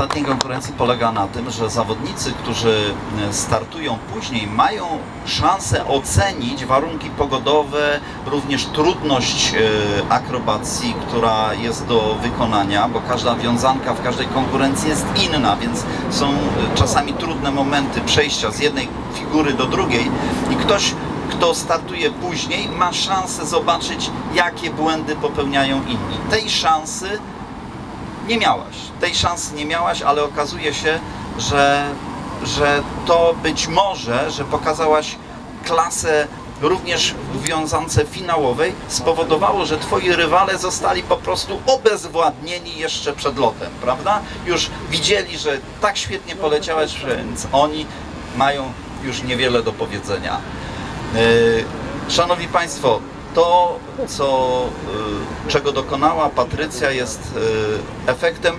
ostatniej konkurencji polega na tym, że zawodnicy, którzy e, startują później, mają szansę ocenić warunki pogodowe, również trudność e, akrobacji, która jest do wykonania, bo każda wiązanka w każdej konkurencji jest inna, więc są e, czasami trudne momenty przejścia z jednej figury do drugiej i ktoś kto startuje później, ma szansę zobaczyć, jakie błędy popełniają inni. Tej szansy nie miałaś. Tej szansy nie miałaś, ale okazuje się, że, że to być może, że pokazałaś klasę również w wiązance finałowej, spowodowało, że twoi rywale zostali po prostu obezwładnieni jeszcze przed lotem, prawda? Już widzieli, że tak świetnie poleciałeś, więc oni mają już niewiele do powiedzenia. Yy, Szanowni Państwo, to, co, yy, czego dokonała Patrycja, jest yy, efektem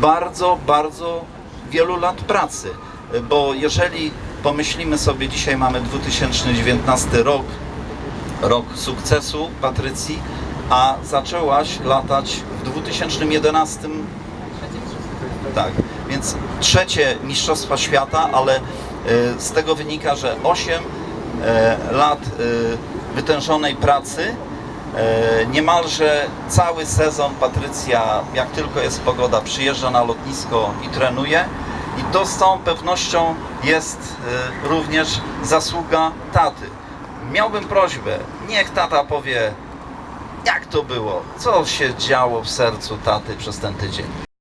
bardzo, bardzo wielu lat pracy. Bo jeżeli pomyślimy sobie, dzisiaj mamy 2019 rok, rok sukcesu Patrycji, a zaczęłaś latać w 2011 tak, więc trzecie Mistrzostwa Świata, ale y, z tego wynika, że 8 lat y, wytężonej pracy, y, niemalże cały sezon Patrycja, jak tylko jest pogoda, przyjeżdża na lotnisko i trenuje. I to z całą pewnością jest y, również zasługa taty. Miałbym prośbę, niech tata powie, jak to było, co się działo w sercu taty przez ten tydzień.